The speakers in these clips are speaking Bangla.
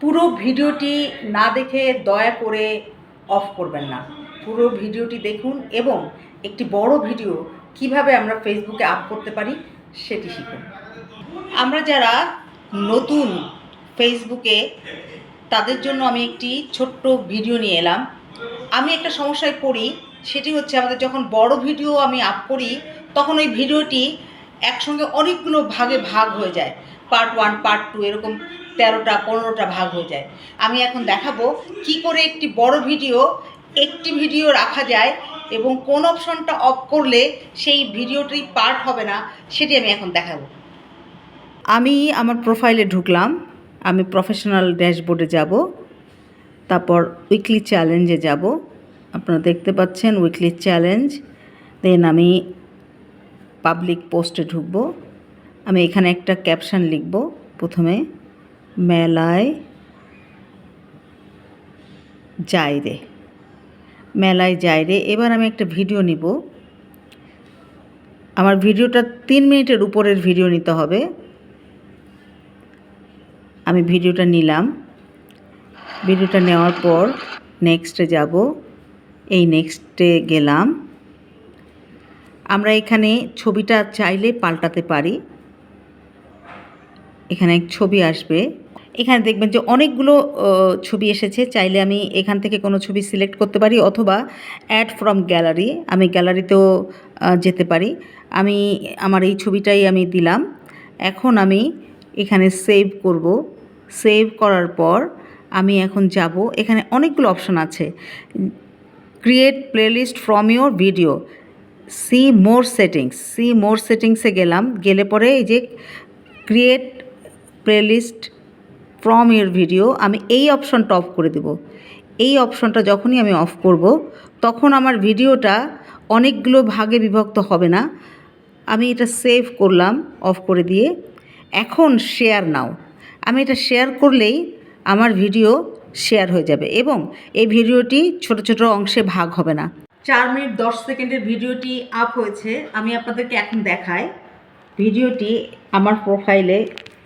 পুরো ভিডিওটি না দেখে দয়া করে অফ করবেন না। পুরো ভিডিওটি দেখুন এবং একটি বড় ভিডিও কীভাবে আমরা ফেসবুকে আপ করতে পারি সেটি শিখুন। আমরা যারা নতুন ফেসবুকে তাদের জন্য আমি একটি ছোট্ট ভিডিও নিয়ে এলাম। আমি একটা সমস্যায় পড়ি, সেটি হচ্ছে আমাদের যখন বড় ভিডিও আমি আপ করি, তখন ওই ভিডিওটি একসঙ্গে অনেকগুলো ভাগে ভাগ হয়ে যায়। পার্ট ওয়ান পার্ট টু এরকম তেরোটা, পনেরোটা ভাগ হয়ে যায়। আমি এখন দেখাবো কি করে একটি বড় ভিডিও, একটি ভিডিও রাখা যায় এবং কোন অপশনটা অফ করলে সেই ভিডিওটি পার্ট হবে না, সেটি আমি এখন দেখাবো। আমি আমার প্রোফাইলে ঢুকলাম, আমি প্রফেশনাল ড্যাশবোর্ডে যাব, তারপর উইকলি চ্যালেঞ্জে যাব। আপনারা দেখতে পাচ্ছেন উইকলি চ্যালেঞ্জ, দেন আমি পাবলিক পোস্টে ঢুকবো। আমি এখানে একটা ক্যাপশন লিখব প্রথমে। মেলায় যাই রে। মেলায় যাই রে। এবার আমি একটা ভিডিও নিব। আমার ভিডিওটা তিন মিনিটের উপরের ভিডিও নিতে হবে। আমি ভিডিওটা নিলাম। ভিডিওটা নেওয়ার পর নেক্সটে যাব। এই নেক্সটে গেলাম। আমরা এখানে ছবিটা চাইলে পাল্টাতে পারি। এখানে এক ছবি আসবে। এখানে দেখবেন যে অনেকগুলো ছবি এসেছে। চাইলে আমি এখান থেকে কোনো ছবি সিলেক্ট করতে পারি অথবা অ্যাড ফ্রম গ্যালারি, আমি গ্যালারিতেও যেতে পারি। আমি, আমার এই ছবিটাই আমি দিলাম। এখন আমি এখানে সেভ করব। সেভ করার পর আমি এখন যাব। এখানে অনেকগুলো অপশন আছে। Create playlist from your video. See more settings. See more সেটিংসে গেলাম। গেলে পরে এই যে create playlist from your video আমি এই অপশনটা অফ করে দেব। এই অপশনটা যখনই আমি অফ করব, তখন আমার ভিডিওটা অনেকগুলো ভাগে বিভক্ত হবে না। আমি এটা সেভ করলাম অফ করে দিয়ে। এখন শেয়ার নাও আমি এটা শেয়ার করলেই আমার ভিডিও শেয়ার হয়ে যাবে এবং এই ভিডিওটি ছোট ছোট অংশে ভাগ হবে না। চার মিনিট দশ সেকেন্ডের ভিডিওটি আপ হয়েছে। আমি আপনাদেরকে এখন দেখাই। ভিডিওটি আমার প্রোফাইলে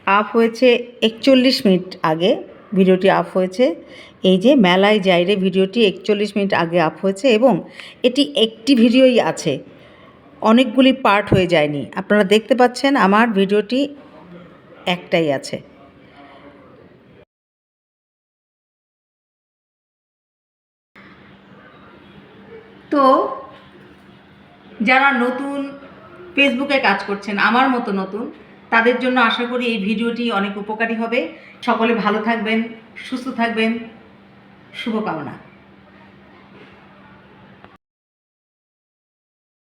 আপ হয়েছে একচল্লিশ মিনিট আগে ভিডিওটি আপ হয়েছে। এই যে মেলায় যাইরে ভিডিওটি একচল্লিশ মিনিট আগে আপ হয়েছে এবং এটি একটি ভিডিওই আছে। অনেকগুলি পার্ট হয়ে যায়নি। আপনারা দেখতে পাচ্ছেন আমার ভিডিওটি একটাই আছে। তো যারা নতুন ফেসবুকে কাজ করছেন, আমার মতো নতুন তাদের জন্য আশা করি এই ভিডিওটি অনেক উপকারী হবে। সকলে ভালো থাকবেন, সুস্থ থাকবেন। শুভকামনা।